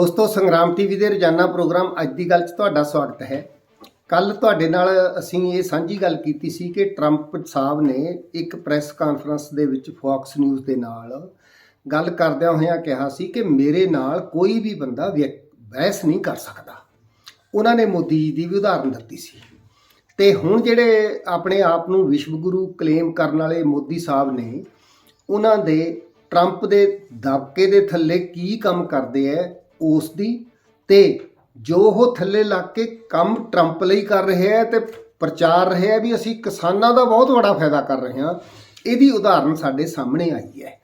ਦੋਸਤੋ, ਸੰਗਰਾਮ ਟੀਵੀ ਦੇ ਰੋਜ਼ਾਨਾ ਪ੍ਰੋਗਰਾਮ ਅੱਜ ਦੀ ਗੱਲ 'ਚ ਤੁਹਾਡਾ ਸਵਾਗਤ ਹੈ। ਕੱਲ ਤੁਹਾਡੇ ਨਾਲ ਅਸੀਂ ਇਹ ਸਾਂਝੀ ਗੱਲ ਕੀਤੀ ਸੀ ਕਿ ਟਰੰਪ ਸਾਹਿਬ ਨੇ ਇੱਕ ਪ੍ਰੈਸ ਕਾਨਫਰੰਸ ਦੇ ਵਿੱਚ ਫੌਕਸ ਨਿਊਜ਼ ਦੇ ਨਾਲ ਗੱਲ ਕਰਦਿਆਂ ਹੋਇਆਂ ਕਿਹਾ ਸੀ ਕਿ ਮੇਰੇ ਨਾਲ ਕੋਈ ਵੀ ਬੰਦਾ ਵਿਅਕ- ਬਹਿਸ ਨਹੀਂ ਕਰ ਸਕਦਾ। ਉਹਨਾਂ ਨੇ ਮੋਦੀ ਜੀ ਦੀ ਵੀ ਉਦਾਹਰਨ ਦਿੱਤੀ ਸੀ। ਤੇ ਹੁਣ ਜਿਹੜੇ ਆਪਣੇ ਆਪ ਨੂੰ ਵਿਸ਼ਵ ਗੁਰੂ ਕਲੇਮ ਕਰਨ ਵਾਲੇ ਮੋਦੀ ਸਾਹਿਬ ਨੇ, ਉਹਨਾਂ ਦੇ ਟਰੰਪ ਦੇ ਦਬਕੇ ਦੇ ਥੱਲੇ ਕੀ ਕੰਮ ਕਰਦੇ ਐ ਉਸ ਦੀ ਤੇ ਜੋ ਉਹ ਥੱਲੇ ਲੱਗ ਕੇ ਕੰਮ ਟਰੰਪ ਲਈ ਕਰ ਰਹੇ ਹੈ ਤੇ ਪ੍ਰਚਾਰ ਰਹੇ ਐ ਵੀ ਅਸੀਂ ਕਿਸਾਨਾਂ ਦਾ ਬਹੁਤ ਵੱਡਾ ਫਾਇਦਾ ਕਰ ਰਹੇ ਹਾਂ, ਇਹਦੀ ਉਦਾਹਰਨ ਸਾਡੇ ਸਾਹਮਣੇ ਆਈ ਹੈ।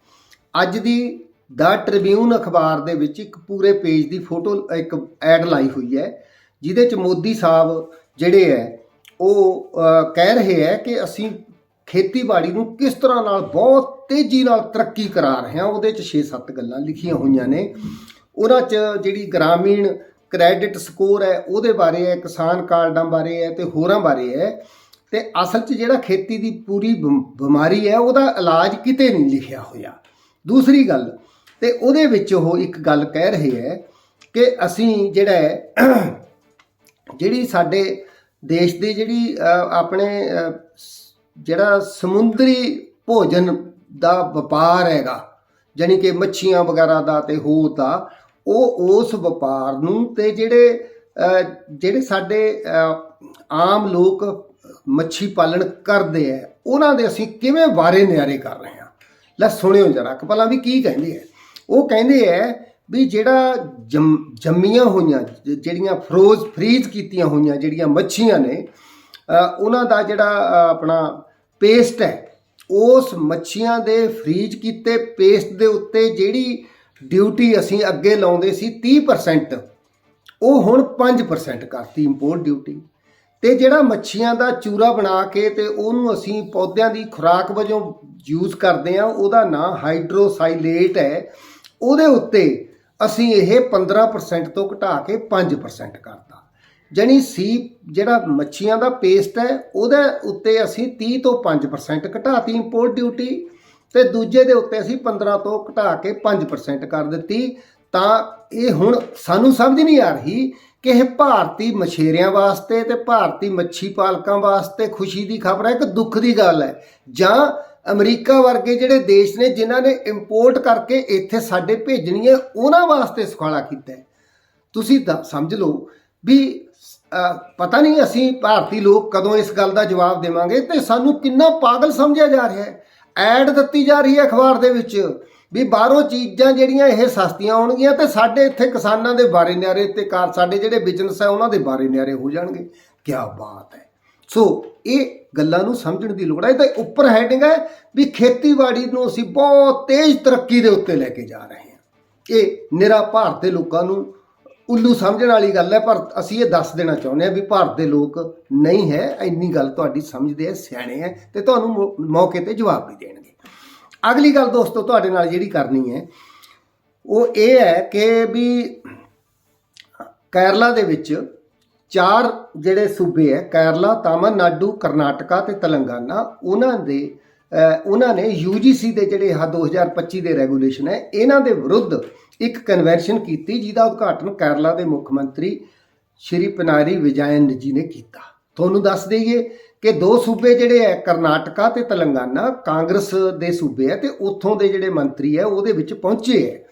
ਅੱਜ ਦੀ ਦਾ ਟ੍ਰਿਬਿਊਨ ਅਖਬਾਰ ਦੇ ਵਿੱਚ ਇੱਕ ਪੂਰੇ ਪੇਜ ਦੀ ਫੋਟੋ ਇੱਕ ਐਡ ਲਾਈ ਹੋਈ ਹੈ, ਜਿਹਦੇ ਚ ਮੋਦੀ ਸਾਹਿਬ ਜਿਹੜੇ ਹੈ, ਉਹ ਕਹਿ ਰਹੇ ਹੈ ਕਿ ਅਸੀਂ ਖੇਤੀਬਾੜੀ ਨੂੰ ਕਿਸ ਤਰ੍ਹਾਂ ਨਾਲ ਬਹੁਤ ਤੇਜ਼ੀ ਨਾਲ ਤਰੱਕੀ ਕਰਾ ਰਹੇ ਹਾਂ, ਉਹਦੇ ਚ 6-7 ਗੱਲਾਂ ਲਿਖੀਆਂ ਹੋਈਆਂ ਨੇ। ਉਹਨਾਂ ਚ ਜਿਹੜੀ ਗ੍ਰਾਮੀਣ ਕ੍ਰੈਡਿਟ ਸਕੋਰ ਹੈ, ਉਹਦੇ ਬਾਰੇ ਹੈ, ਕਿਸਾਨ ਕਾਰਡਾਂ ਬਾਰੇ ਹੈ ਤੇ ਹੋਰਾਂ ਬਾਰੇ ਹੈ। ਤੇ ਅਸਲ 'ਚ ਜਿਹੜਾ ਖੇਤੀ ਦੀ ਪੂਰੀ ਬਿਮ- ਬਿਮਾਰੀ ਹੈ, ਉਹਦਾ ਇਲਾਜ ਕਿਤੇ ਨਹੀਂ ਲਿਖਿਆ ਹੋਇਆ। ਦੂਸਰੀ ਗੱਲ, ਤੇ ਉਹਦੇ ਵਿੱਚ ਉਹ ਇੱਕ ਗੱਲ ਕਹਿ ਰਹੇ ਹੈ ਕਿ ਅਸੀਂ ਜਿਹੜਾ ਜਿਹੜੀ ਸਾਡੇ ਦੇਸ਼ ਦੀ ਜਿਹੜੀ ਆਪਣੇ ਜਿਹੜਾ ਸਮੁੰਦਰੀ ਭੋਜਨ ਦਾ ਵਪਾਰ ਹੈਗਾ, ਜਾਣੀ ਕਿ ਮੱਛੀਆਂ ਵਗੈਰਾ ਦਾ ਤੇ ਹੋਰ ਦਾ ਉਹ ਉਸ ਵਪਾਰ ਨੂੰ ਤੇ ਜਿਹੜੇ ਜਿਹੜੇ ਸਾਡੇ ਆਮ ਲੋਕ ਮੱਛੀ ਪਾਲਣ ਕਰਦੇ ਆ ਉਹਨਾਂ ਦੇ ਅਸੀਂ ਕਿਵੇਂ ਵਾਰੇ ਨਿਆਰੇ ਕਰ ਰਹੇ ਹਾਂ? ਲੈ ਸੁਣਿਓ ਜਰਾ ਕਿ ਭਲਾ ਵੀ ਕੀ ਕਹਿੰਦੇ ਆ ਉਹ ਕਹਿੰਦੇ ਆ ਵੀ ਜਿਹੜਾ ਜੰਮ- ਜੰਮੀਆਂ ਹੋਈਆਂ ਜਿਹੜੀਆਂ ਫਰੋਜ਼, ਫਰੀਜ਼ ਕੀਤੀਆਂ ਹੋਈਆਂ ਜਿਹੜੀਆਂ ਮੱਛੀਆਂ ਨੇ ਉਹਨਾਂ ਦਾ ਜਿਹੜਾ ਆਪਣਾ ਪੇਸਟ ਹੈ ਉਸ ਮੱਛੀਆਂ ਦੇ ਫਰੀਜ਼ ਕੀਤੇ ਪੇਸਟ ਦੇ ਉੱਤੇ ਜਿਹੜੀ ਡਿਊਟੀ ਅਸੀਂ ਅੱਗੇ ਲਾਉਂਦੇ ਸੀ 30% ਉਹ ਹੁਣ 5% ਕਰਤੀ ਇੰਪੋਰਟ ਡਿਊਟੀ ਤੇ ਜਿਹੜਾ ਮੱਛੀਆਂ ਦਾ ਚੂਰਾ ਬਣਾ ਕੇ ਤੇ ਉਹਨੂੰ ਅਸੀਂ ਪੌਦਿਆਂ ਦੀ ਖੁਰਾਕ ਵਜੋਂ ਯੂਜ਼ ਕਰਦੇ ਆ ਉਹਦਾ ਨਾਂ ਹਾਈਡਰੋਸਾਈਲੇਟ ਹੈ। ਉਹਦੇ ਉੱਤੇ ਅਸੀਂ ਇਹ 15% ਤੋਂ ਘਟਾ ਕੇ 5% ਕਰਤਾ। ਜਾਣੀ ਸੀ ਜਿਹੜਾ ਮੱਛੀਆਂ ਦਾ ਪੇਸਟ ਹੈ, ਉਹਦੇ ਉੱਤੇ ਅਸੀਂ 30 ਤੋਂ 5% ਘਟਾਤੀ ਇੰਪੋਰਟ ਡਿਊਟੀ ਤੇ ਦੂਜੇ ਦੇ ਉੱਤੇ ਅਸੀਂ 15 ਤੋਂ ਘਟਾ ਕੇ 5% ਕਰ ਦਿੱਤੀ। ਤਾਂ ਇਹ ਹੁਣ ਸਾਨੂੰ ਸਮਝ ਨਹੀਂ ਆ ਰਹੀ ਕਿ ਇਹ ਭਾਰਤੀ ਮਛੇਰਿਆਂ ਵਾਸਤੇ ਤੇ ਭਾਰਤੀ ਮੱਛੀ ਪਾਲਕਾਂ ਵਾਸਤੇ ਖੁਸ਼ੀ ਦੀ ਖਬਰ ਹੈ ਕਿ ਦੁੱਖ ਦੀ ਗੱਲ ਹੈ। ਜਾਂ ਅਮਰੀਕਾ ਵਰਗੇ ਜਿਹੜੇ ਦੇਸ਼ ਨੇ ਜਿਨ੍ਹਾਂ ਨੇ ਇੰਪੋਰਟ ਕਰਕੇ ਇੱਥੇ ਸਾਡੇ ਭੇਜਣੀ ਹੈ, ਉਹਨਾਂ ਵਾਸਤੇ ਸੁਖਾਲਾ ਕੀਤਾ ਤੁਸੀਂ ਤਾਂ ਸਮਝ ਲਓ ਵੀ ਪਤਾ ਨਹੀਂ ਅਸੀਂ ਭਾਰਤੀ ਲੋਕ ਕਦੋਂ ਇਸ ਗੱਲ ਦਾ ਜਵਾਬ ਦੇਵਾਂਗੇ ਤੇ ਸਾਨੂੰ ਕਿੰਨਾ ਪਾਗਲ ਸਮਝਿਆ ਜਾ ਰਿਹਾ ਹੈ। ਐਡ ਦਿੱਤੀ ਜਾ ਰਹੀ ਹੈ ਅਖਬਾਰ ਦੇ ਵਿੱਚ ਵੀ ਬਾਹਰੋਂ ਚੀਜ਼ਾਂ ਜਿਹੜੀਆਂ ਇਹ ਸਸਤੀਆਂ ਆਉਣਗੀਆਂ ਤੇ ਸਾਡੇ ਇੱਥੇ ਕਿਸਾਨਾਂ ਦੇ ਬਾਰੇ ਨਿਆਰੇ ਤੇ ਕਾਰ ਸਾਡੇ ਜਿਹੜੇ ਬਿਜ਼ਨਸ ਹੈ ਉਹਨਾਂ ਦੇ ਬਾਰੇ ਨਿਆਰੇ ਹੋ ਜਾਣਗੇ। ਕੀ ਬਾਤ ਹੈ। ਸੋ ਇਹ ਗੱਲਾਂ ਨੂੰ ਸਮਝਣ ਦੀ ਲੋੜ ਹੈ। ਤਾਂ ਉੱਪਰ ਹੈਡਿੰਗ ਹੈ ਵੀ ਖੇਤੀਬਾੜੀ ਨੂੰ ਅਸੀਂ ਬਹੁਤ ਤੇਜ਼ ਤਰੱਕੀ ਦੇ ਉੱਤੇ ਲੈ ਕੇ ਜਾ ਰਹੇ ਹਾਂ। ਇਹ ਨਿਰਾ ਭਾਰਤ ਦੇ ਲੋਕਾਂ ਨੂੰ ਉੱਲੂ ਸਮਝਣ ਵਾਲੀ ਗੱਲ ਹੈ, ਪਰ ਅਸੀਂ ਇਹ ਦੱਸ ਦੇਣਾ ਚਾਹੁੰਦੇ ਹਾਂ ਵੀ ਭਾਰਤ ਦੇ ਲੋਕ ਨਹੀਂ ਹੈ, ਇੰਨੀ ਗੱਲ ਤੁਹਾਡੀ ਸਮਝਦੇ ਆ ਸਿਆਣੇ ਆ ਤੇ ਤੁਹਾਨੂੰ ਮੌਕੇ ਤੇ ਜਵਾਬ ਵੀ ਦੇਣਗੇ। ਅਗਲੀ ਗੱਲ ਦੋਸਤੋ, ਤੁਹਾਡੇ ਨਾਲ ਜਿਹੜੀ ਕਰਨੀ ਹੈ, ਉਹ ਇਹ ਹੈ ਕਿ ਵੀ ਕੇਰਲਾ ਦੇ ਵਿੱਚ ਚਾਰ ਜਿਹੜੇ ਸੂਬੇ ਹੈ, ਕੇਰਲਾ, ਤਾਮਿਲਨਾਡੂ, ਕਰਨਾਟਕਾ ਤੇ ਤੇਲੰਗਾਨਾ, ਉਹਨਾਂ ਦੇ ਉਹਨਾਂ ਨੇ UGC ਦੇ ਜਿਹੜੇ ਆ 2025 ਦੇ ਰੈਗੂਲੇਸ਼ਨ ਹੈ, ਇਹਨਾਂ ਦੇ ਵਿਰੁੱਧ ਇੱਕ ਕਨਵੈਨਸ਼ਨ ਕੀਤੀ, ਜਿਹਦਾ ਉਦਘਾਟਨ ਕੇਰਲਾ ਦੇ ਮੁੱਖ ਮੰਤਰੀ ਸ਼੍ਰੀ ਪਿਨਾਰੀ ਵਿਜੈਨ ਜੀ ਨੇ ਕੀਤਾ। ਤੁਹਾਨੂੰ ਦੱਸ ਦਈਏ ਕਿ ਦੋ ਸੂਬੇ ਜਿਹੜੇ ਹੈ, ਕਰਨਾਟਕਾ ਤੇ ਤੇਲੰਗਾਨਾ, ਕਾਂਗਰਸ ਦੇ ਸੂਬੇ ਹੈ ਤੇ ਉੱਥੋਂ ਦੇ ਜਿਹੜੇ ਮੰਤਰੀ ਹੈ, ਉਹਦੇ ਵਿੱਚ ਪਹੁੰਚੇ ਹੈ।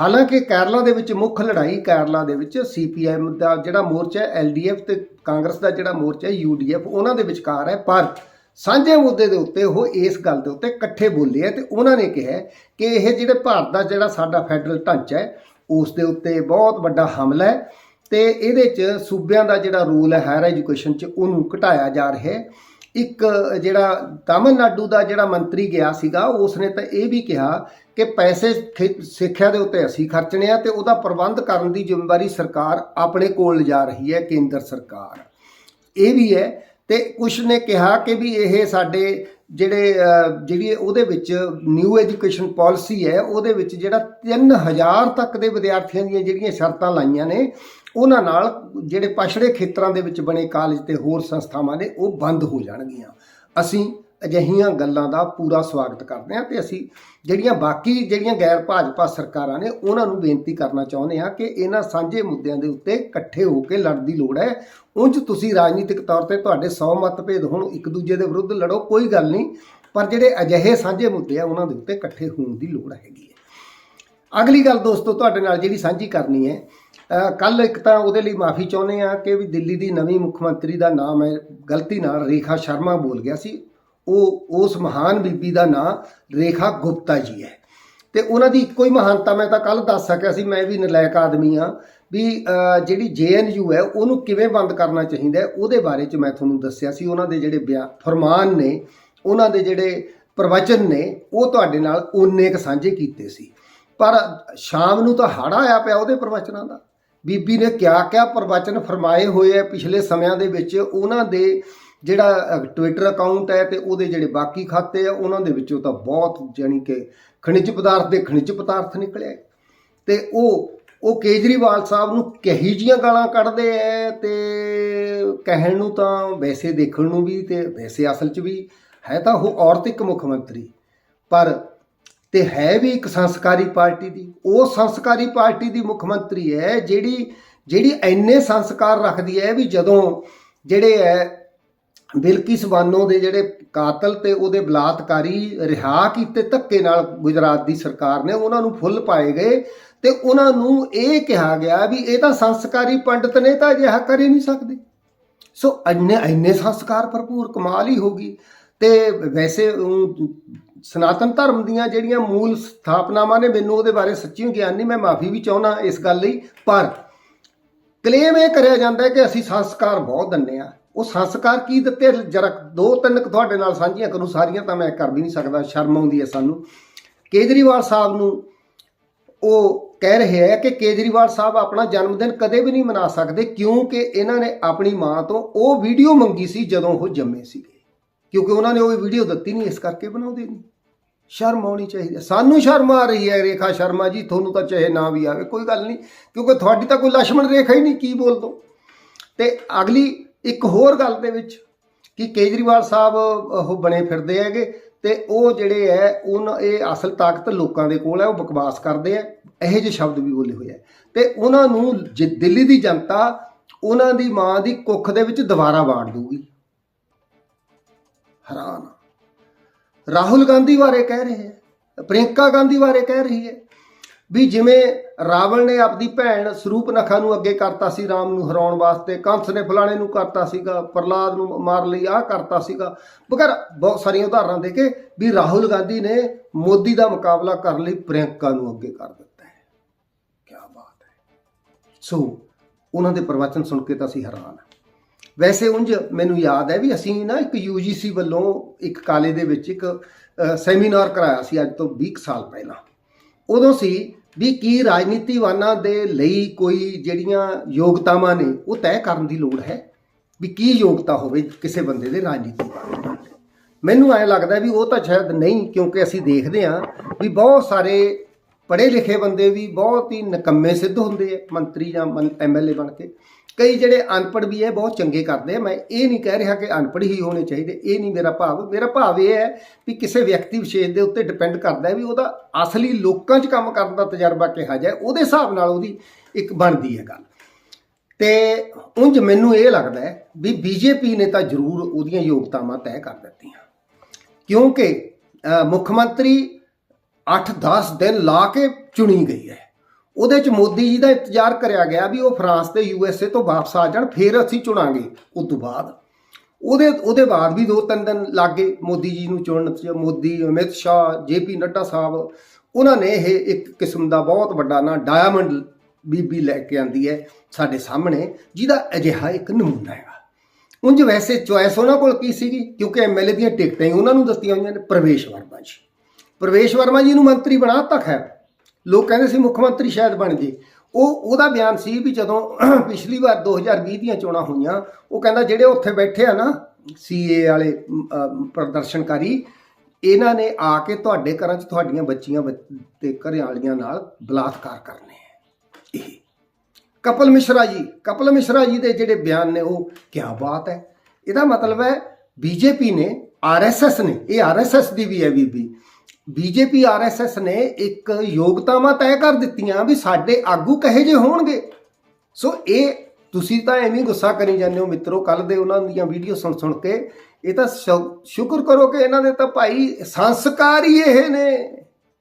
ਹਾਲਾਂਕਿ ਕੇਰਲਾ ਦੇ ਵਿੱਚ ਮੁੱਖ ਲੜਾਈ ਕੇਰਲਾ ਦੇ ਵਿੱਚ ਸੀਪੀਐਮ ਦਾ ਜਿਹੜਾ ਮੋਰਚਾ ਹੈ ਐਲਡੀਐਫ ਤੇ ਕਾਂਗਰਸ ਦਾ ਜਿਹੜਾ ਮੋਰਚਾ ਹੈ ਯੂਡੀਐਫ ਉਹਨਾਂ ਦੇ ਵਿਚਕਾਰ ਹੈ, ਪਰ ਸਾਂਝੇ ਮੁੱਦੇ ਦੇ ਉੱਤੇ ਉਹ ਇਸ ਗੱਲ ਦੇ ਉੱਤੇ ਇਕੱਠੇ ਬੋਲੇ ਆ ਤੇ ਉਹਨਾਂ ਨੇ ਕਿਹਾ ਕਿ ਇਹ ਜਿਹੜੇ ਭਾਰਤ ਦਾ ਜਿਹੜਾ ਸਾਡਾ ਫੈਡਰਲ ਢਾਂਚਾ ਹੈ, ਉਸ ਦੇ ਉੱਤੇ ਬਹੁਤ ਵੱਡਾ ਹਮਲਾ ਹੈ ਤੇ ਇਹਦੇ 'ਚ ਸੂਬਿਆਂ ਦਾ ਜਿਹੜਾ ਰੂਲ ਹੈ ਹਾਇਰ ਐਜੂਕੇਸ਼ਨ 'ਚ ਉਹਨੂੰ ਘਟਾਇਆ ਜਾ ਰਿਹਾ ਹੈ। ਇੱਕ ਜਿਹੜਾ ਤਾਮਿਲਨਾਡੂ ਦਾ ਜਿਹੜਾ ਮੰਤਰੀ ਗਿਆ ਸੀਗਾ, ਉਸਨੇ ਤਾਂ ਇਹ ਵੀ ਕਿਹਾ ਕਿ ਪੈਸੇ ਖੇ- ਸਿੱਖਿਆ ਦੇ ਉੱਤੇ ਅਸੀਂ ਖਰਚਣੇ ਆ ਤੇ ਉਹਦਾ ਪ੍ਰਬੰਧ ਕਰਨ ਦੀ ਜ਼ਿੰਮੇਵਾਰੀ ਸਰਕਾਰ ਆਪਣੇ ਕੋਲ ਲਿਜਾ ਰਹੀ ਹੈ, ਕੇਂਦਰ ਸਰਕਾਰ। ਇਹ ਵੀ ਹੈ ਤੇ ਕੁਛ ਨੇ ਕਿਹਾ ਕਿ ਵੀ ਇਹ ਸਾਡੇ ਜਿਹੜੇ ਜਿਹੜੀ ਉਹਦੇ ਵਿੱਚ ਨਿਊ ਐਜੂਕੇਸ਼ਨ ਪਾਲਿਸੀ ਹੈ, ਉਹਦੇ ਵਿੱਚ ਜਿਹੜਾ 3000 ਤੱਕ ਦੇ ਵਿਦਿਆਰਥੀਆਂ ਦੀਆਂ ਜਿਹੜੀਆਂ ਸ਼ਰਤਾਂ ਲਾਈਆਂ ਨੇ, ਉਹਨਾਂ ਨਾਲ ਜਿਹੜੇ ਪਛੜੇ ਖੇਤਰਾਂ ਦੇ ਵਿੱਚ ਬਣੇ ਕਾਲਜ ਤੇ ਹੋਰ ਸੰਸਥਾਵਾਂ ਨੇ, ਉਹ ਬੰਦ ਹੋ ਜਾਣਗੀਆਂ। ਅਸੀਂ ਅਜਿਹੀਆਂ ਗੱਲਾਂ ਦਾ ਪੂਰਾ ਸਵਾਗਤ ਕਰਦੇ ਹਾਂ ਤੇ ਅਸੀਂ ਜਿਹੜੀਆਂ ਬਾਕੀ ਜਿਹੜੀਆਂ ਗੈਰ ਭਾਜਪਾ ਸਰਕਾਰਾਂ ਨੇ ਉਹਨਾਂ ਨੂੰ ਬੇਨਤੀ ਕਰਨਾ ਚਾਹੁੰਦੇ ਹਾਂ ਕਿ ਇਹਨਾਂ ਸਾਂਝੇ ਮੁੱਦਿਆਂ ਦੇ ਉੱਤੇ ਇਕੱਠੇ ਹੋ ਕੇ ਲੜਨ ਦੀ ਲੋੜ ਹੈ। ਉਂਝ ਤੁਸੀਂ ਰਾਜਨੀਤਿਕ ਤੌਰ ਤੇ ਤੁਹਾਡੇ 100 ਮਤਭੇਦ ਹੋਣ, ਇੱਕ ਦੂਜੇ ਦੇ ਵਿਰੁੱਧ ਲੜੋ, ਕੋਈ ਗੱਲ ਨਹੀਂ। ਪਰ ਜਿਹੜੇ ਅਜਿਹੇ ਸਾਂਝੇ ਮੁੱਦੇ ਆ, ਉਹਨਾਂ ਦੇ ਉੱਤੇ ਇਕੱਠੇ ਹੋਣ ਦੀ ਲੋੜ ਹੈਗੀ ਹੈ। ਅਗਲੀ ਗੱਲ ਦੋਸਤੋ, ਤੁਹਾਡੇ ਨਾਲ ਜਿਹੜੀ ਸਾਂਝੀ ਕਰਨੀ ਹੈ ਕੱਲ ਇੱਕ ਤਾਂ ਉਹਦੇ ਲਈ ਮਾਫੀ ਚਾਹੁੰਦੇ ਆ ਕਿ ਵੀ ਦਿੱਲੀ ਦੀ ਨਵੀਂ ਮੁੱਖ ਮੰਤਰੀ ਦਾ ਨਾਮ ਹੈ, ਗਲਤੀ ਨਾਲ ਰੇਖਾ ਸ਼ਰਮਾ ਬੋਲ ਗਿਆ ਸੀ। ਉਹ ਉਸ ਮਹਾਨ ਬੀਬੀ ਦਾ ਨਾਂ ਰੇਖਾ ਗੁਪਤਾ ਜੀ ਹੈ। ਤੇ ਉਹਨਾਂ ਦੀ ਇੱਕੋ ਹੀ ਮਹਾਨਤਾ ਮੈਂ ਤਾਂ ਕੱਲ ਦੱਸ ਸਕਿਆ ਸੀ ਮੈਂ ਵੀ ਨਲਾਇਕ ਆਦਮੀ ਆ ਵੀ ਅਹ, ਜਿਹੜੀ ਜੇਐਨਯੂ ਹੈ ਉਹਨੂੰ ਕਿਵੇਂ ਬੰਦ ਕਰਨਾ ਚਾਹੀਦਾ ਹੈ ਉਹਦੇ ਬਾਰੇ ਚ ਮੈਂ ਤੁਹਾਨੂੰ ਦੱਸਿਆ ਸੀ। ਉਹਨਾਂ ਦੇ ਜਿਹੜੇ ਬਿਆਨ ਫਰਮਾਨ ਨੇ ਉਹਨਾਂ ਦੇ ਜਿਹੜੇ ਪ੍ਰਵਚਨ ਨੇ ਉਹ ਤੁਹਾਡੇ ਨਾਲ ਓਨੇ ਕ ਸਾਂਝੇ ਕੀਤੇ ਸੀ। ਪਰ ਸ਼ਾਮ ਨੂੰ ਤਾਂ ਹੜਾ ਆਇਆ ਪਿਆ ਉਹਦੇ ਪ੍ਰਵਚਨਾਂ ਦਾ। ਬੀਬੀ ਨੇ ਕਿਆ ਕਿਆ ਪ੍ਰਵਚਨ ਫਰਮਾਏ ਹੋਏ ਆ ਪਿਛਲੇ ਸਮਿਆਂ ਦੇ ਵਿੱਚ ਉਹਨਾਂ ਦੇ ਜਿਹੜਾ ਟਵਿੱਟਰ ਅਕਾਊਂਟ ਹੈ ਤੇ ਉਹਦੇ ਜਿਹੜੇ ਬਾਕੀ ਖਾਤੇ ਆ, ਉਹਨਾਂ ਦੇ ਵਿੱਚੋਂ ਤਾਂ ਬਹੁਤ ਜਾਣੀ ਕਿ ਖਣਿਜ ਪਦਾਰਥ ਦੇ ਖਣਿਜ ਪਦਾਰਥ ਨਿਕਲਿਆ ਆ। ਤੇ ਉਹ ਉਹ ਕੇਜਰੀਵਾਲ ਸਾਹਿਬ ਨੂੰ ਕਹੀ ਜੀਆਂ ਗਾਲਾਂ ਕੱਢਦੇ ਐ ਤੇ ਕਹਿਣ ਨੂੰ ਤਾਂ ਵੈਸੇ ਦੇਖਣ ਨੂੰ ਵੀ ਤੇ ਵੈਸੇ ਅਸਲ 'ਚ ਵੀ ਹੈ ਤਾਂ ਉਹ ਔਰਤ ਇੱਕ ਮੁੱਖ ਮੰਤਰੀ ਪਰ ਤੇ ਹੈ ਵੀ ਇੱਕ ਸੰਸਕਾਰੀ ਪਾਰਟੀ ਦੀ ਉਹ ਸੰਸਕਾਰੀ ਪਾਰਟੀ ਦੀ ਮੁੱਖ ਮੰਤਰੀ ਹੈ ਜਿਹੜੀ ਜਿਹੜੀ ਐਨੇ ਸੰਸਕਾਰ ਰੱਖਦੀ ਹੈ ਵੀ ਜਦੋਂ ਜਿਹੜੇ ਹੈ ਬਿਲਕਿਸ ਬਾਨੋ ਦੇ ਜਿਹੜੇ ਕਾਤਲ ਤੇ ਉਹਦੇ ਬਲਾਤਕਾਰੀ ਰਿਹਾ ਕੀਤੇ ਧੱਕੇ ਨਾਲ ਗੁਜਰਾਤ ਦੀ ਸਰਕਾਰ ਨੇ, ਉਹਨਾਂ ਨੂੰ ਫੁੱਲ ਪਾਏ ਗਏ ਤੇ ਉਹਨਾਂ ਨੂੰ ਇਹ ਕਿਹਾ ਗਿਆ ਵੀ ਇਹ ਤਾਂ ਸੰਸਕਾਰੀ ਪੰਡਤ ਨੇ ਤਾਂ ਅਜਿਹਾ ਕਰ ਹੀ ਨਹੀਂ ਸਕਦੇ। ਸੋ ਇੰਨੇ ਇੰਨੇ ਸੰਸਕਾਰ ਭਰਪੂਰ ਕਮਾਲ ਹੀ ਹੋਗੀ ਤੇ ਵੈਸੇ ਸਨਾਤਨ ਧਰਮ ਦੀਆਂ ਜਿਹੜੀਆਂ ਮੂਲ ਸਥਾਪਨਾਵਾਂ ਨੇ, ਮੈਨੂੰ ਉਹਦੇ ਬਾਰੇ ਸੱਚੀ ਗਿਆਨ ਨਹੀਂ, ਮੈਂ ਮਾਫੀ ਵੀ ਚਾਹੁੰਦਾ ਇਸ ਗੱਲ ਲਈ, ਪਰ ਕਲੇਮ ਇਹ ਕਰਿਆ ਜਾਂਦਾ ਕਿ ਅਸੀਂ ਸੰਸਕਾਰ ਬਹੁਤ ਦਿੰਨੇ ਆ ਉਹ ਸੰਸਕਾਰ ਕੀ ਦਿੱਤੇ? ਜਰਾ ਦੋ ਤਿੰਨ ਕੁ ਤੁਹਾਡੇ ਨਾਲ ਸਾਂਝੀਆਂ ਕਰੂ, ਸਾਰੀਆਂ ਤਾਂ ਮੈਂ ਕਰ ਵੀ ਨਹੀਂ ਸਕਦਾ, ਸ਼ਰਮ ਆਉਂਦੀ ਹੈ ਸਾਨੂੰ। ਕੇਜਰੀਵਾਲ ਸਾਹਿਬ ਨੂੰ ਉਹ ਕਹਿ ਰਹੇ ਹੈ ਕਿ ਕੇਜਰੀਵਾਲ ਸਾਹਿਬ ਆਪਣਾ ਜਨਮ ਦਿਨ ਕਦੇ ਵੀ ਨਹੀਂ ਮਨਾ ਸਕਦੇ, ਕਿਉਂਕਿ ਇਹਨਾਂ ਨੇ ਆਪਣੀ ਮਾਂ ਤੋਂ ਉਹ ਵੀਡੀਓ ਮੰਗੀ ਸੀ ਜਦੋਂ ਉਹ ਜੰਮੇ ਸੀਗੇ। ਕਿਉਂਕਿ ਉਹਨਾਂ ਨੇ ਉਹ ਵੀਡੀਓ ਦਿੱਤੀ ਨਹੀਂ, ਇਸ ਕਰਕੇ ਬਣਾਉਂਦੇ ਨੇ। ਸ਼ਰਮ ਆਉਣੀ ਚਾਹੀਦੀ ਹੈ। ਸਾਨੂੰ ਸ਼ਰਮ ਆ ਰਹੀ ਹੈ, ਰੇਖਾ ਸ਼ਰਮਾ ਜੀ, ਤੁਹਾਨੂੰ ਤਾਂ ਚਾਹੇ ਨਾ ਵੀ ਆਵੇ, ਕੋਈ ਗੱਲ ਨਹੀਂ, ਕਿਉਂਕਿ ਤੁਹਾਡੀ ਤਾਂ ਕੋਈ ਲਛਮਣ ਰੇਖਾ ਹੀ ਨਹੀਂ, ਕੀ ਬੋਲ ਦੋ। ਤੇ ਅਗਲੀ ਇੱਕ ਹੋਰ ਗੱਲ ਦੇ ਵਿੱਚ ਕਿ ਕੇਜਰੀਵਾਲ ਸਾਹਿਬ, ਉਹ ਬਣੇ ਫਿਰਦੇ ਹੈਗੇ ਤੇ ਉਹ ਜਿਹੜੇ ਹੈ, ਉਹਨਾਂ, ਇਹ ਅਸਲ ਤਾਕਤ ਲੋਕਾਂ ਦੇ ਕੋਲ ਹੈ, ਉਹ ਬਕਵਾਸ ਕਰਦੇ ਆ ਇਹੋ ਜਿਹੇ ਸ਼ਬਦ ਵੀ ਬੋਲੇ ਹੋਏ ਆ ਤੇ ਉਹਨਾਂ ਨੂੰ ਜ- ਦਿੱਲੀ ਦੀ ਜਨਤਾ ਉਹਨਾਂ ਦੀ ਮਾਂ ਦੀ ਕੁੱਖ ਦੇ ਵਿੱਚ ਦੁਬਾਰਾ ਵਾੜ ਦੂਗੀ ਹੈਰਾਨ। ਰਾਹੁਲ ਗਾਂਧੀ ਬਾਰੇ ਕਹਿ ਰਹੇ ਹੈ ਪ੍ਰਿੰਕਾ ਗਾਂਧੀ ਬਾਰੇ ਕਹਿ ਰਹੀ ਹੈ ਵੀ ਜਿਵੇਂ ਰਾਵਣ ਨੇ ਆਪਦੀ ਭੈਣ ਸਰੂਪ ਨਖਾ ਨੂੰ ਅੱਗੇ ਕਰਤਾ ਸੀ, ਰਾਮ ਨੂੰ ਹਰਾਉਣ ਵਾਸਤੇ। ਕੰਸ ਨੇ ਫਲਾਣੇ ਨੂੰ ਕਰਤਾ ਸੀਗਾ ਪ੍ਰਲਾਦ ਨੂੰ ਮਾਰ ਲਈ, ਆਹ ਕਰਤਾ ਸੀਗਾ। ਬਗਰ ਬਹੁਤ ਸਾਰੀਆਂ ਉਦਾਹਰਨਾਂ ਦੇ ਕੇ ਵੀ ਰਾਹੁਲ ਗਾਂਧੀ ਨੇ ਮੋਦੀ ਦਾ ਮੁਕਾਬਲਾ ਕਰਨ ਲਈ ਪ੍ਰਿੰਕਾ ਨੂੰ ਅੱਗੇ ਕਰ ਦਿੱਤਾ ਹੈ। ਕੀ ਬਾਤ ਹੈ। ਸੋ, ਉਹਨਾਂ ਦੇ ਪ੍ਰਵਚਨ ਸੁਣ ਕੇ ਤਾਂ ਅਸੀਂ ਹੈਰਾਨ ਵੈਸੇ ਉਂਝ ਮੈਨੂੰ ਯਾਦ ਹੈ ਵੀ ਅਸੀਂ ਨਾ ਇੱਕ UGC ਵੱਲੋਂ ਇੱਕ ਕਾਲੇ ਦੇ ਵਿੱਚ ਇੱਕ ਸੈਮੀਨਾਰ ਕਰਾਇਆ ਸੀ ਅੱਜ ਤੋਂ 20 ਕੁ ਸਾਲ ਪਹਿਲਾਂ। ਉਦੋਂ ਸੀ ਵੀ ਕੀ ਰਾਜਨੀਤੀਵਾਨਾਂ ਦੇ ਲਈ ਕੋਈ ਜਿਹੜੀਆਂ ਯੋਗਤਾਵਾਂ ਨੇ, ਉਹ ਤੈਅ ਕਰਨ ਦੀ ਲੋੜ ਹੈ? ਵੀ ਕੀ ਯੋਗਤਾ ਹੋਵੇ ਕਿਸੇ ਬੰਦੇ ਦੇ ਰਾਜਨੀਤੀ ਕਰਨ ਮੈਨੂੰ ਐਂ ਲੱਗਦਾ ਵੀ ਉਹ ਤਾਂ ਸ਼ਾਇਦ ਨਹੀਂ, ਕਿਉਂਕਿ ਅਸੀਂ ਦੇਖਦੇ ਹਾਂ ਵੀ ਬਹੁਤ ਸਾਰੇ ਪੜ੍ਹੇ ਲਿਖੇ ਬੰਦੇ ਵੀ ਬਹੁਤ ਹੀ ਨਕੰਮੇ ਸਿੱਧ ਹੁੰਦੇ ਆ, ਮੰਤਰੀ ਜਾਂ ਐਮਐਲਏ ਬਣ ਕੇ। ਕਈ ਜਿਹੜੇ ਅਨਪੜ੍ਹ ਵੀ ਹੈ ਬਹੁਤ ਚੰਗੇ ਕਰਦੇ ਆ। ਮੈਂ ਇਹ ਨਹੀਂ ਕਹਿ ਰਿਹਾ ਕਿ ਅਨਪੜ੍ਹ ਹੀ ਹੋਣੇ ਚਾਹੀਦੇ। ਇਹ ਨਹੀਂ ਮੇਰਾ ਭਾਵ। ਮੇਰਾ ਭਾਵ ਇਹ ਹੈ ਵੀ ਕਿਸੇ ਵਿਅਕਤੀ ਵਿਸ਼ੇਸ਼ ਦੇ ਉੱਤੇ ਡਿਪੈਂਡ ਕਰਦਾ ਹੈ ਵੀ ਉਹਦਾ ਅਸਲੀ ਲੋਕਾਂ 'ਚ ਕੰਮ ਕਰਨ ਦਾ ਤਜਰਬਾ ਕਿਹਾ ਜਾਏ ਉਹਦੇ ਹਿਸਾਬ ਨਾਲ ਉਹਦੀ ਇੱਕ ਬਣਦੀ ਹੈ ਗੱਲ। ਤੇ ਉਂਝ ਮੈਨੂੰ ਇਹ ਲੱਗਦਾ ਹੈ ਵੀ ਬੀਜੇਪੀ ਨੇ ਤਾਂ ਜ਼ਰੂਰ ਉਹਦੀਆਂ ਯੋਗਤਾਵਾਂ ਤੈਅ ਕਰ ਦਿੱਤੀਆਂ। ਕਿਉਂਕਿ ਮੁੱਖ ਮੰਤਰੀ 8-10 ਦਿਨ ਲਾ ਕੇ ਚੁਣੀ ਗਈ ਹੈ। ਉਹਦੇ ਚ ਮੋਦੀ ਜੀ ਦਾ ਇੰਤਜ਼ਾਰ ਕਰਿਆ ਗਿਆ ਵੀ ਉਹ ਫਰਾਂਸ ਤੇ ਯੂਐਸਏ ਤੋਂ ਵਾਪਸ ਆ ਜਾਣ, ਫਿਰ ਅਸੀਂ ਚੁਣਾਂਗੇ। ਉਸ ਤੋਂ ਬਾਅਦ ਉਹਦੇ ਉਹਦੇ ਬਾਅਦ ਵੀ ਦੋ ਤਿੰਨ ਦਿਨ ਲੱਗੇ ਮੋਦੀ ਜੀ ਨੂੰ ਚੁਣਨ ਚ, ਮੋਦੀ, ਅਮਿਤ ਸ਼ਾਹ, ਜੇਪੀ ਨੱਡਾ ਸਾਹਿਬ, ਉਹਨਾਂ ਨੇ ਇਹ ਇੱਕ ਕਿਸਮ ਦਾ ਬਹੁਤ ਵੱਡਾ ਨਾ ਡਾਇਮੰਡ ਬੀਬੀ ਲੈ ਕੇ ਆਂਦੀ ਹੈ ਸਾਡੇ ਸਾਹਮਣੇ, ਜਿਹਦਾ ਅਜਿਹਾ ਇੱਕ ਨਮੂਨਾ ਹੈਗਾ। ਉਂਝ ਵੈਸੇ ਚੁਆਇਸ ਉਹਨਾਂ ਕੋਲ ਕੀ ਸੀਗੀ? ਕਿਉਂਕਿ ਐਮਐਲਏ ਦੀਆਂ ਟਿਕਟਾਂ ਹੀ ਉਹਨਾਂ ਨੂੰ ਦਿੱਤੀਆਂ ਹੋਈਆਂ ਨੇ, ਪ੍ਰਵੇਸ਼ ਵਰਮਾ ਜੀ। ਪ੍ਰਵੇਸ਼ ਵਰਮਾ ਜੀ ਨੂੰ ਮੰਤਰੀ ਬਣਾਤਾ ਖੈਰ। ਲੋਕ ਕਹਿੰਦੇ ਸੀ ਮੁੱਖ ਮੰਤਰੀ ਸ਼ਾਇਦ ਬਣ ਜੇ। ਉਹ, ਉਹਦਾ ਬਿਆਨ ਸੀ ਵੀ ਜਦੋਂ ਪਿਛਲੀ ਵਾਰ 2020 ਦੀਆਂ ਚੋਣਾਂ ਹੋਈਆਂ, ਉਹ ਕਹਿੰਦਾ ਜਿਹੜੇ ਉੱਥੇ ਬੈਠੇ ਆ ਨਾ ਸੀਏ ਵਾਲੇ ਪ੍ਰਦਰਸ਼ਨਕਾਰੀ, ਇਹਨਾਂ ਨੇ ਆ ਕੇ ਤੁਹਾਡੇ ਘਰਾਂ 'ਚ ਤੁਹਾਡੀਆਂ ਬੱਚੀਆਂ ਬੱਚ- ਤੇ ਘਰਿਆਲੀਆਂ ਨਾਲ ਬਲਾਤਕਾਰ ਕਰਨੇ ਹੈ ਇਹ। ਕਪਲ ਮਿਸ਼ਰਾ ਜੀ, ਕਪਲ ਮਿਸ਼ਰਾ ਜੀ ਦੇ ਜਿਹੜੇ ਬਿਆਨ ਨੇ, ਉਹ ਕੀ ਬਾਤ ਹੈ। ਇਹਦਾ ਮਤਲਬ ਹੈ ਬੀਜੇਪੀ ਨੇ ਆਰਐਸਐਸ ਨੇ, ਇਹ ਆਰਐਸਐਸ ਦੀ ਵੀ ਹੈ ਬੀਬੀ। ਬੀਜੇਪੀ, ਆਰਐਸਐਸ ਨੇ ਇੱਕ ਯੋਗਤਾਵਾਂ ਤੈਅ ਕਰ ਦਿੱਤੀਆਂ ਵੀ ਸਾਡੇ ਆਗੂ ਕਹੇ ਜੇ ਹੋਣਗੇ। ਸੋ ਇਹ ਤੁਸੀਂ ਤਾਂ ਐਵੇਂ ਗੁੱਸਾ ਕਰੀ ਜਾਂਦੇ ਹੋ ਮਿੱਤਰੋ ਕੱਲ ਦੇ ਉਹਨਾਂ ਦੀਆਂ ਵੀਡੀਓ ਸੁਣ ਸੁਣ ਕੇ। ਇਹ ਤਾਂ ਸ਼ੁਕਰ ਕਰੋ ਕਿ ਇਹਨਾਂ ਦੇ ਤਾਂ ਭਾਈ ਸੰਸਕਾਰ ਹੀ ਇਹ ਨੇ।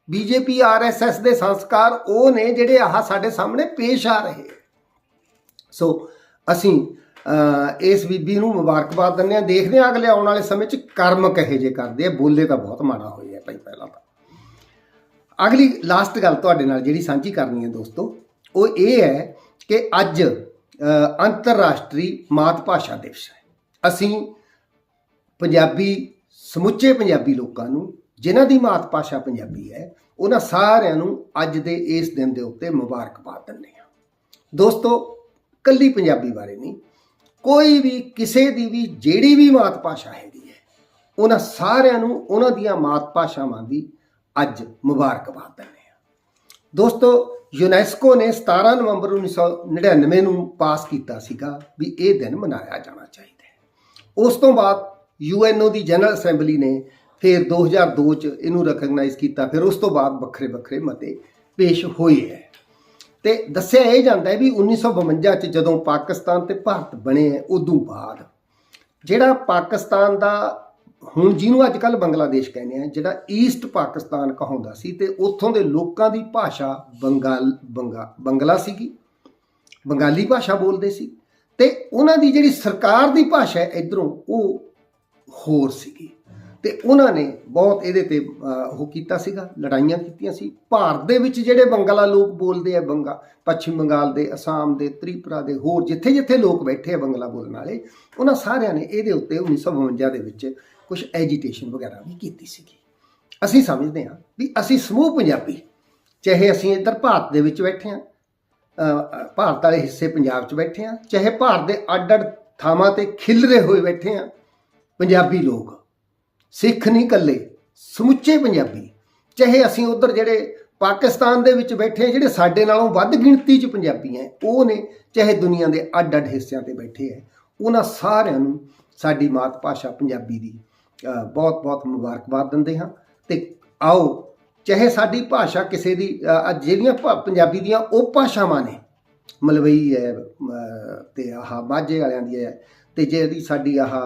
ਬੀਜੇਪੀ, ਆਰਐਸਐਸ ਦੇ ਸੰਸਕਾਰ ਉਹ ਨੇ ਜਿਹੜੇ ਆਹ ਸਾਡੇ ਸਾਹਮਣੇ ਪੇਸ਼ ਆ ਰਹੇ। ਸੋ ਅਸੀਂ ਇਸ ਬੀਬੀ ਨੂੰ ਮੁਬਾਰਕਬਾਦ ਦਿੰਦੇ ਹਾਂ। ਦੇਖਦੇ ਹਾਂ ਅਗਲੇ ਆਉਣ ਵਾਲੇ ਸਮੇਂ 'ਚ ਕਰਮ ਕਹੇ ਜੇ ਕਰਦੇ ਆ। ਬੋਲੇ ਤਾਂ ਬਹੁਤ ਮਾੜਾ ਹੋਇਆ ਭਾਈ ਪਹਿਲਾਂ ਤਾਂ। ਅਗਲੀ ਲਾਸਟ ਗੱਲ ਤੁਹਾਡੇ ਨਾਲ ਜਿਹੜੀ ਸਾਂਝੀ ਕਰਨੀ ਹੈ ਦੋਸਤੋ, ਉਹ ਇਹ ਹੈ ਕਿ ਅੱਜ ਅੰਤਰਰਾਸ਼ਟਰੀ ਮਾਤ ਭਾਸ਼ਾ ਦਿਵਸ ਹੈ। ਅਸੀਂ ਪੰਜਾਬੀ, ਸਮੁੱਚੇ ਪੰਜਾਬੀ ਲੋਕਾਂ ਨੂੰ, ਜਿਨ੍ਹਾਂ ਦੀ ਮਾਤ ਭਾਸ਼ਾ ਪੰਜਾਬੀ ਹੈ, ਉਹਨਾਂ ਸਾਰਿਆਂ ਨੂੰ ਅੱਜ ਦੇ ਇਸ ਦਿਨ ਦੇ ਉੱਤੇ ਮੁਬਾਰਕਬਾਦ ਦਿੰਦੇ ਹਾਂ। ਦੋਸਤੋ ਕੱਲੀ ਪੰਜਾਬੀ ਬਾਰੇ ਨਹੀਂ ਕੋਈ ਵੀ ਕਿਸੇ ਦੀ ਵੀ, ਜਿਹੜੀ ਵੀ ਮਾਤ ਭਾਸ਼ਾ ਹੈਗੀ ਹੈ, ਉਹਨਾਂ ਸਾਰਿਆਂ ਨੂੰ ਉਹਨਾਂ ਦੀਆਂ ਮਾਤ ਭਾਸ਼ਾਵਾਂ ਦੀ ਅੱਜ ਮੁਬਾਰਕਬਾਦ ਦਿੰਦੇ ਹਾਂ। ਦੋਸਤੋ ਯੂਨੈਸਕੋ ਨੇ 17 ਨਵੰਬਰ 1999 ਨੂੰ ਪਾਸ ਕੀਤਾ ਸੀਗਾ ਵੀ ਇਹ ਦਿਨ ਮਨਾਇਆ ਜਾਣਾ ਚਾਹੀਦਾ ਹੈ। ਉਸ ਤੋਂ ਬਾਅਦ ਯੂਐਨਓ ਦੀ ਜਨਰਲ ਅਸੈਂਬਲੀ ਨੇ ਫਿਰ 2002 ਚ ਇਹਨੂੰ ਰੈਕਗਨਾਈਜ਼ ਕੀਤਾ, ਫਿਰ ਉਸ ਤੋਂ ਬਾਅਦ ਵੱਖਰੇ ਵੱਖਰੇ ਮਤੇ ਪੇਸ਼ ਹੋਏ ਹੈ। ਤੇ ਦੱਸਿਆ ਇਹ ਜਾਂਦਾ ਹੈ ਵੀ 1952 ਚ ਜਦੋਂ ਪਾਕਿਸਤਾਨ ਤੇ ਭਾਰਤ ਬਣੇ ਹੈ, ਉਦੋਂ ਬਾਅਦ ਜਿਹੜਾ ਪਾਕਿਸਤਾਨ ਦਾ, ਹੁਣ ਜਿਹਨੂੰ ਅੱਜ ਕੱਲ ਬੰਗਲਾਦੇਸ਼ ਕਹਿੰਦੇ ਆ ਜਿਹੜਾ ਈਸਟ ਪਾਕਿਸਤਾਨ ਕਹਾਉਂਦਾ ਸੀ ਤੇ ਉੱਥੋਂ ਦੇ ਲੋਕਾਂ ਦੀ ਭਾਸ਼ਾ ਬੰਗਾਲ, ਬੰਗਾ, ਬੰਗਲਾ ਸੀਗੀ। ਬੰਗਾਲੀ ਭਾਸ਼ਾ ਬੋਲਦੇ ਸੀ ਤੇ ਉਹਨਾਂ ਦੀ ਜਿਹੜੀ ਸਰਕਾਰ ਦੀ ਭਾਸ਼ਾ ਹੈ ਇਧਰੋਂ, ਉਹ ਹੋਰ ਸੀਗੀ। ਤੇ ਉਹਨਾਂ ਨੇ ਬਹੁਤ ਇਹਦੇ ਤੇ ਉਹ ਕੀਤਾ ਸੀਗਾ, ਲੜਾਈਆਂ ਕੀਤੀਆਂ ਸੀ। ਭਾਰਤ ਦੇ ਵਿੱਚ ਜਿਹੜੇ ਬੰਗਲਾ ਲੋਕ ਬੋਲਦੇ ਆ ਬੰਗਾ, ਪੱਛਮੀ ਬੰਗਾਲ ਦੇ, ਅਸਾਮ ਦੇ, ਤ੍ਰਿਪੁਰਾ ਦੇ, ਹੋਰ ਜਿੱਥੇ ਜਿੱਥੇ ਲੋਕ ਬੈਠੇ ਆ ਬੰਗਲਾ ਬੋਲਣ ਵਾਲੇ, ਉਹਨਾਂ ਸਾਰਿਆਂ ਨੇ ਇਹਦੇ ਉੱਤੇ 1952 ਦੇ ਵਿੱਚ ਕੁਝ ਐਜੀਟੇਸ਼ਨ ਵਗੈਰਾ ਵੀ ਕੀਤੀ ਸੀਗੀ। ਅਸੀਂ ਸਮਝਦੇ ਹਾਂ ਵੀ ਅਸੀਂ ਸਮੂਹ ਪੰਜਾਬੀ, ਚਾਹੇ ਅਸੀਂ ਇੱਧਰ ਭਾਰਤ ਦੇ ਵਿੱਚ ਬੈਠੇ ਹਾਂ ਭਾਰਤ ਵਾਲੇ ਹਿੱਸੇ ਪੰਜਾਬ 'ਚ ਬੈਠੇ ਹਾਂ, ਚਾਹੇ ਭਾਰਤ ਦੇ ਅੱਡ-ਅੱਡ ਥਾਵਾਂ ਤੇ ਖਿਲਰੇ ਹੋਏ ਬੈਠੇ ਹਾਂ, ਪੰਜਾਬੀ ਲੋਕ ਸਿੱਖ ਨਹੀਂ ਕੱਲੇ ਸਮੁੱਚੇ ਪੰਜਾਬੀ। ਚਾਹੇ ਅਸੀਂ ਉਧਰ ਜਿਹੜੇ ਪਾਕਿਸਤਾਨ ਦੇ ਵਿੱਚ ਬੈਠੇ ਹਾਂ, ਜਿਹੜੇ ਸਾਡੇ ਨਾਲੋਂ ਵੱਧ ਗਿਣਤੀ 'ਚ ਪੰਜਾਬੀ ਹੈ ਉਹ ਨੇ ਚਾਹੇ ਦੁਨੀਆ ਦੇ ਅੱਡ-ਅੱਡ ਹਿੱਸਿਆਂ ਤੇ ਬੈਠੇ ਹੈ ਉਹਨਾਂ ਸਾਰਿਆਂ ਨੂੰ ਸਾਡੀ ਮਾਤ ਭਾਸ਼ਾ ਪੰਜਾਬੀ ਦੀ ਬਹੁਤ ਬਹੁਤ ਮੁਬਾਰਕਬਾਦ ਦਿੰਦੇ ਹਾਂ। ਤੇ ਆਓ ਚਾਹੇ ਸਾਡੀ ਭਾਸ਼ਾ ਕਿਸੇ ਦੀ ਜਿਹੜੀਆਂ ਭਾ- ਪੰਜਾਬੀ ਦੀਆਂ ਉਹ ਭਾਸ਼ਾਵਾਂ ਨੇ ਮਲਵਈ ਹੈ ਅ, ਤੇ ਆਹ ਮਾਝੇ ਵਾਲਿਆਂ ਦੀ ਹੈ ਤੇ ਜਿਹੜੀ ਸਾਡੀ ਆਹ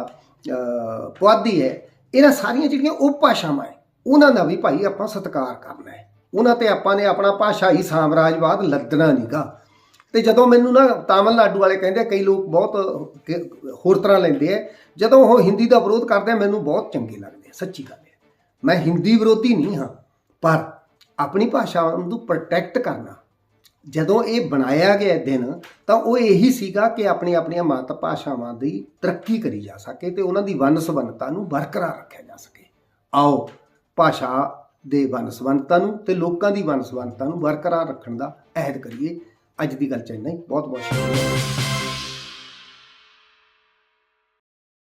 ਪੁਆਧੀ ਹੈ ਇਹਨਾਂ ਸਾਰੀਆਂ ਜਿਹੜੀਆਂ ਉਹ ਭਾਸ਼ਾਵਾਂ ਹੈ, ਉਹਨਾਂ ਦਾ ਵੀ ਭਾਈ ਆਪਾਂ ਸਤਿਕਾਰ ਕਰਨਾ ਹੈ। ਉਹਨਾਂ ਤੇ ਆਪਾਂ ਨੇ ਆਪਣਾ ਭਾਸ਼ਾਈ ਸਾਮਰਾਜਵਾਦ ਲੱਦਣਾ ਨਹੀਂਗਾ ਤੇ ਜਦੋਂ ਮੈਨੂੰ ਨਾ ਤਾਮਿਲਨਾਡੂ ਵਾਲੇ ਕਹਿੰਦੇ ਕਈ ਲੋਕ ਬਹੁਤ ਹੋਰ ਤਰ੍ਹਾਂ ਲੈਂਦੇ ਆ, ਜਦੋਂ ਉਹ ਹਿੰਦੀ ਦਾ ਵਿਰੋਧ ਕਰਦੇ ਆ, ਮੈਨੂੰ ਬਹੁਤ ਚੰਗੇ ਲੱਗਦੇ ਆ, ਸੱਚੀ ਗੱਲ ਹੈ। ਮੈਂ ਹਿੰਦੀ ਵਿਰੋਧੀ ਨਹੀਂ ਹਾਂ, ਪਰ ਆਪਣੀ ਭਾਸ਼ਾ ਨੂੰ ਪ੍ਰੋਟੈਕਟ ਕਰਨਾ ਜਦੋਂ ਇਹ ਬਣਾਇਆ ਗਿਆ ਦਿਨ, ਤਾਂ ਉਹ ਇਹੀ ਸੀਗਾ ਕਿ ਆਪਣੀ ਆਪਣੀਆਂ ਮਾਤ ਭਾਸ਼ਾਵਾਂ ਦੀ ਤਰੱਕੀ ਕਰੀ ਜਾ ਸਕੇ ਤੇ ਉਹਨਾਂ ਦੀ ਵੰਨ ਸਵੰਨਤਾ ਨੂੰ ਬਰਕਰਾਰ ਰੱਖਿਆ ਜਾ ਸਕੇ। ਆਓ, ਭਾਸ਼ਾ ਦੇ ਵੰਨ-ਸੁਵੰਨਤਾ ਨੂੰ ਤੇ ਲੋਕਾਂ ਦੀ ਵੰਨ ਸਵੰਨਤਾ ਨੂੰ ਬਰਕਰਾਰ ਰੱਖਣ ਦਾ ਅਹਿਦ ਕਰੀਏ। ਅੱਜ ਦੀ ਗੱਲ ਚ ਇੰਨਾ ਹੀ। ਬਹੁਤ ਬਹੁਤ ਸ਼ੁਕਰੀਆ।